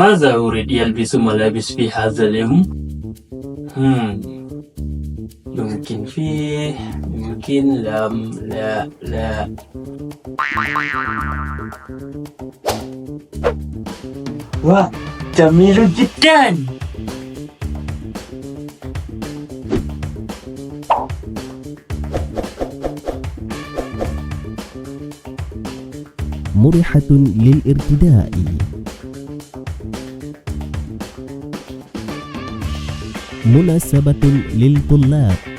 ماذا أريد يلبس ملابس في هذا اليوم؟ هم يمكن فيه يمكن لم لا لا. واه جميل جدا. مرحة للارتداء. مناسبة للطلاب.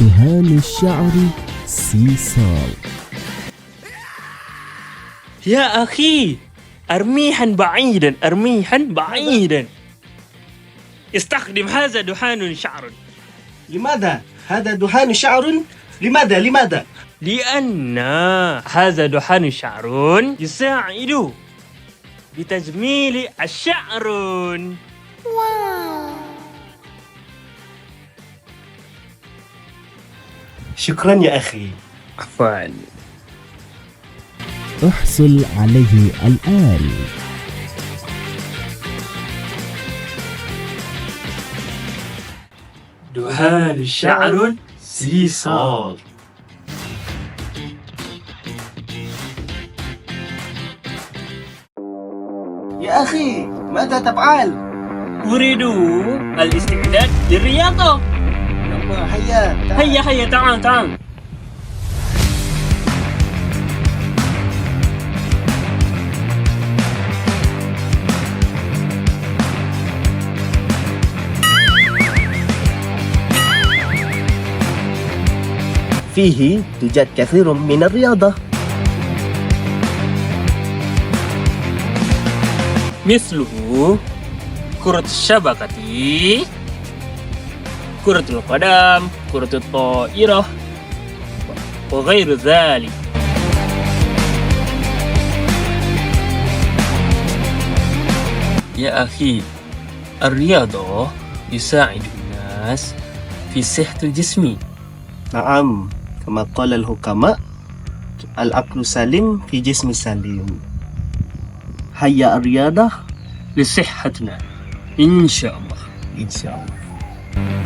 دهان الشعر سيسال يا أخي أرميحا بعيدا أرميحا بعيدا استخدم هذا دهان شعر لماذا؟ هذا دهان شعر؟ لماذا؟ لماذا؟ لأن هذا دهان شعر يساعد بتجميل الشعر شكرا يا أخي. عفوا. احصل عليه الآن. دهان شعر سيصال. يا أخي ماذا تفعل؟ أريد الاستعداد للرياضة. هيا. هيا هيا تعال تعال. فيه توجد كثير من الرياضة. مثله كرة الشبكة. كرة القدم كرة الطائرة وغير ذلك. يا أخي الرياضة يساعد الناس في صحة الجسم. نعم كما قال الحكماء العقل سليم في جسم سليم. هيا الرياضة لصحتنا إن شاء الله إن شاء الله.